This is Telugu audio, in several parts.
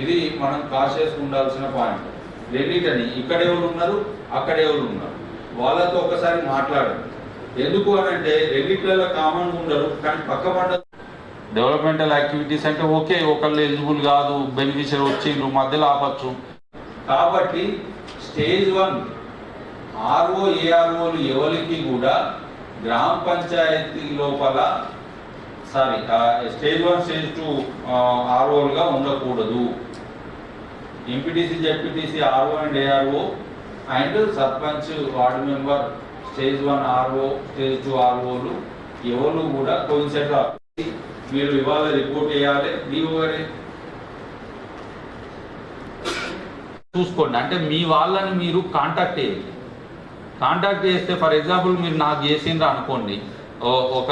ఇది మనం కాషియస్ ఉండాల్సిన పాయింట్ రెండింటిని ఇక్కడ ఎవరు ఉన్నారు అక్కడ ఎవరు ఉన్నారు. వాళ్ళతో ఒకసారి మాట్లాడండి. ఎందుకు అని అంటే రెండిట్లలో కామన్ ఉండరు కానీ పక్క పంట డెవలప్మెంటల్ యాక్టివిటీస్ అంటే ఓకే ఒకళ్ళు ఎలిజిబుల్ కాదు బెనిఫిషియర్ వచ్చిండ్రు మధ్యలో ఆపచ్చు. కాబట్టి స్టేజ్ వన్ ఆర్ఓ ఏఆర్ఓలు ఎవరికి కూడా గ్రామ పంచాయతీ లోపల sorry stage one stage two ఆర్ఓలుగా ఉండకూడదు. MPTC ZPTC RO and ARO and sarpanch ward member stage one RO stage two ఆర్ఓలు ఎవరు కూడా కోయిన్సైడ్ మీరు ఇవాళ రిపోర్ట్ చేయాలి. డిఓ గారి. చూసుకోండి. అంటే మీ వాళ్ళని మీరు కాంటాక్ట్ చేయండి. కాంటాక్ట్ చేస్తే ఫర్ ఎగ్జాంపుల్ మీరు నాకు చేసిండ్రు అనుకోండి ఒక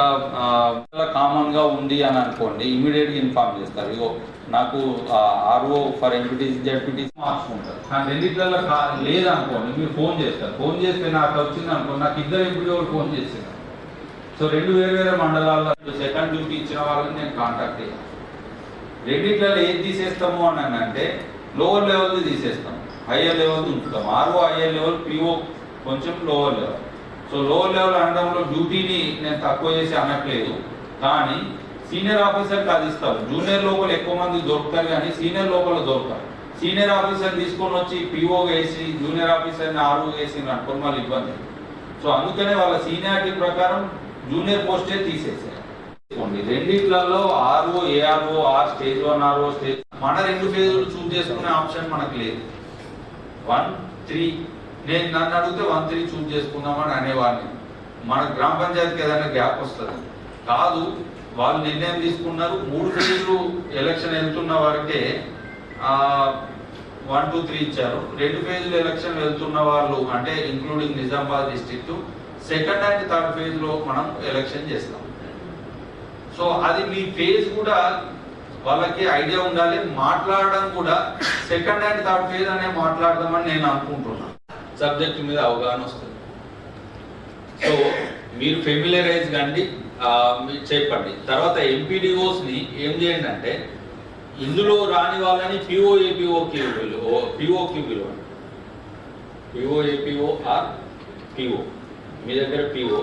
కామన్గా ఉంది అని అనుకోండి ఇమీడియట్ ఇన్ఫార్మ్ చేస్తారు. ఇగో నాకు ఆర్ఓ ఫర్ ఎంపీటీసీ జడ్పీటీసీ మార్చుకుంటారు కానీ రెండిట్లలో కా- లేదనుకోండి మీరు ఫోన్ చేస్తారు. ఫోన్ చేస్తే నాకు వచ్చింది అనుకోండి నాకు ఇద్దరు ఎంపీడీ ఫోన్ చేస్తారు? సో రెండు వేరు వేరే మండలాల్లో సెకండ్ డ్యూటీ ఇచ్చిన వాళ్ళని నేను కాంటాక్ట్ చేయాలి. రెండిట్లలో ఏది తీసేస్తాము అని అంటే లోవర్ లెవెల్ది తీసేస్తాం. హయ్యర్ లెవెల్ ఉంచుతాం. ఆర్ఓ హయ్యర్ లెవెల్ పిఓ కొంచెం lower level. So lower level అనడంలో డ్యూటీని నేను తక్కువ చేసి అనట్లేదు. కానీ సీనియర్ ఆఫీసర్కి అది ఇస్తాం జూనియర్ లోపల ఎక్కువ మంది దొరుకుతారు కానీ సీనియర్ లోపల దొరుకుతారు సీనియర్ ఆఫీసర్ తీసుకొని వచ్చి పిఓ వేసి జూనియర్ ఆఫీసర్ని ఆర్ఓ వేసి అనుకోని మళ్ళీ ఇబ్బంది సో అందుకనే వాళ్ళ సీనియారిటీ ప్రకారం జూనియర్ పోస్టే తీసేసారు రెండిట్లలో RO ARO R stage one RO stage మన రెండు ఫేజులు చూస్ చేసుకునే ఆప్షన్ మనకు లేదు. వన్ త్రీ నేను నన్ను అడిగితే వన్ త్రీ చేసుకుందామని అనేవాడిని. మన గ్రామ పంచాయతీకి ఏదైనా గ్యాప్ వస్తుంది. కాదు వాళ్ళు నిర్ణయం తీసుకున్నారు. మూడు ఫేజులు ఎలక్షన్ వెళ్తున్న వరకే వన్ టూ త్రీ ఇచ్చారు. రెండు ఫేజ్లు ఎలక్షన్ వెళ్తున్న వాళ్ళు అంటే including Nizamabad district second and third ఫేజ్లో మనం ఎలక్షన్ చేస్తాం. సో అది మీ ఫేజ్ కూడా వాళ్ళకి ఐడియా ఉండాలి. మాట్లాడడం కూడా సెకండ్ అండ్ థర్డ్ ఫేజ్ అనే మాట్లాడదామని నేను అనుకుంటున్నాను సబ్జెక్ట్ మీద అవగాహన వస్తుంది. సో మీరు ఫెమిలియరైజ్ కండి మీరు చెప్పండి. తర్వాత ఎంపీడీఓస్ని ఏం చేయండి అంటే ఇందులో రాని వాళ్ళని PO APO PO PO PO PO APO R PO మీ దగ్గర పిఓ